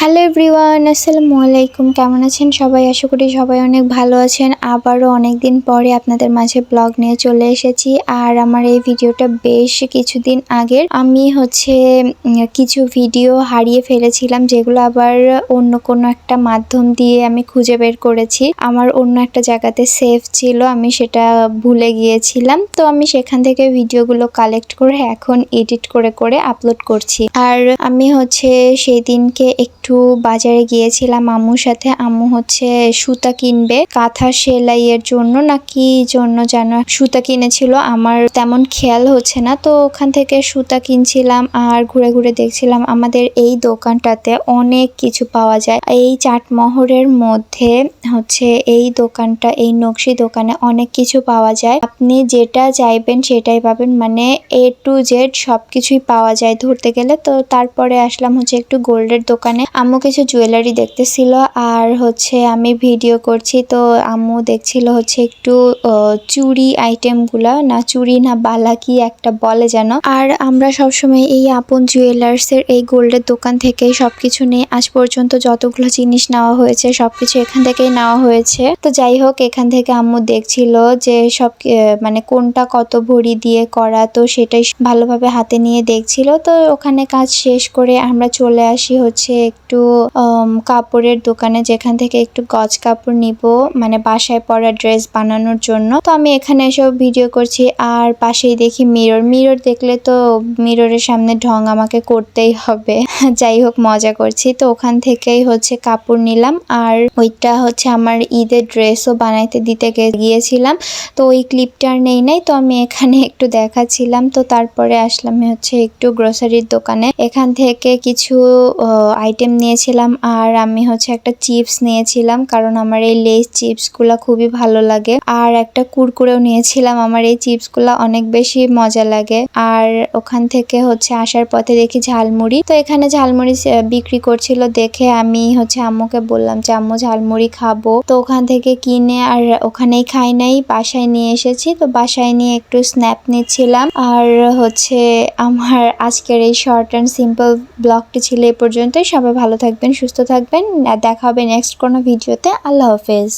Hello everyone, আসসালামু আলাইকুম। কেমন আছেন সবাই? আশা করি সবাই অনেক ভালো আছেন। আবারও অনেক দিন পরে আপনাদের মাঝে ব্লগ নিয়ে চলে এসেছি। আর আমার এই ভিডিওটা বেশ কিছুদিন আগের। আমি হচ্ছে কিছু ভিডিও হারিয়ে ফেলেছিলাম, যেগুলো আবার অন্য কোনো একটা মাধ্যম দিয়ে আমি খুঁজে বের করেছি। আমার অন্য একটা জায়গাতে সেফ ছিল, আমি সেটা ভুলে গিয়েছিলাম। তো আমি সেখান থেকে ভিডিওগুলো কালেক্ট করে এখন এডিট করে করে আপলোড করছি। আর আমি হচ্ছে সেই দিনকে একটু বাজারে গিয়েছিলাম আম্মুর সাথে। আম্মু হচ্ছে সুতা কিনবে, কাঁথা সেলাইয়ের জন্য না কি জন্য যেন সুতা কিনেছিল। আমার তেমন খেয়াল হচ্ছে না, তো ওখান থেকে সুতা কিনছিলাম আর ঘুরে ঘুরে দেখছিলাম আমাদের এই দোকানটাতে অনেক কিছু পাওয়া যায়। এই চাটমহরের মধ্যে হচ্ছে এই দোকানটা, এই নকশি দোকানে অনেক কিছু পাওয়া যায়। আপনি যেটা চাইবেন সেটাই পাবেন মানে এ টু জেড সবকিছুই পাওয়া যায় ধরতে গেলে। তো তারপরে আসলাম হচ্ছে একটু গোল্ডের দোকানে। আম্মু কিছু জুয়েলারি দেখতেছিল আর হচ্ছে আমি ভিডিও করছি। তো আম্মু দেখছিল হচ্ছে একটু চুড়ি আইটেমগুলা না, চুড়ি না, বালা কি একটা বলে যেন। আর আমরা সবসময় এই আপন জুয়েলার্সের এই গোল্ডের দোকান থেকেই সবকিছু নিয়ে আজ পর্যন্ত যতগুলো জিনিস নেওয়া হয়েছে, সবকিছু এখান থেকেই নেওয়া হয়েছে। তো যাই হোক, এখান থেকে আম্মু দেখছিল যে সব মানে কোনটা কত ভরি দিয়ে করা, তো সেটাই ভালোভাবে হাতে নিয়ে দেখছিল। তো ওখানে কাজ শেষ করে আমরা চলে আসি হচ্ছে একটু কাপড়ের দোকানে যেখান থেকে একটু গজ কাপড় নিব মানে বাসায় পরা ড্রেস বানানোর জন্য। তো আমি এখানে এসব ভিডিও করছি, আর পাশেই দেখি মিরর। মিরর দেখলে তো মিররের সামনে ঢং আমাকে করতেই হবে। যাই হোক, মজা করছি। তো ওখান থেকেই হচ্ছে কাপড় নিলাম, আর ওইটা হচ্ছে আমার ঈদের ড্রেসও বানাইতে দিতে গিয়েছিলাম। তো ওই ক্লিপটা নেই নাই, তো আমি এখানে একটু দেখাচ্ছিলাম। তো তারপরে আসলাম হচ্ছে একটু গ্রোসারির দোকানে। এখান থেকে কিছু আইটেম নিয়েছিলাম আর আমি হচ্ছে একটা চিপস নিয়েছিলাম, কারণ আমার এই লেস চিপসগুলো খুবই ভালো লাগে। আর একটা কুরকুরেও নিয়েছিলাম, আমার এই চিপস চিপসগুলো অনেক বেশি মজা লাগে। আর ওখান থেকে হচ্ছে আসার পথে দেখি ঝালমুড়ি। তো এখানে ঝালমুড়ি বিক্রি করছিল দেখে আমি হচ্ছে আম্মুকে বললাম যে, আম্মু, ঝালমুড়ি খাব। তো ওখান থেকে কিনে আর ওখানেই খাই নাই, বাসায় নিয়ে এসেছি। তো বাসায় নিয়ে একটু স্ন্যাপ নিচ্ছিলাম। আর হচ্ছে আমার আজকের এই শর্ট অ্যান্ড সিম্পল ব্লগটি ছিল এ পর্যন্তই। সবাই ভালো থাকবেন সুস্থ থাকবেন। দেখা হবে নেক্সট কোনো ভিডিওতে। আল্লাহ হাফেজ।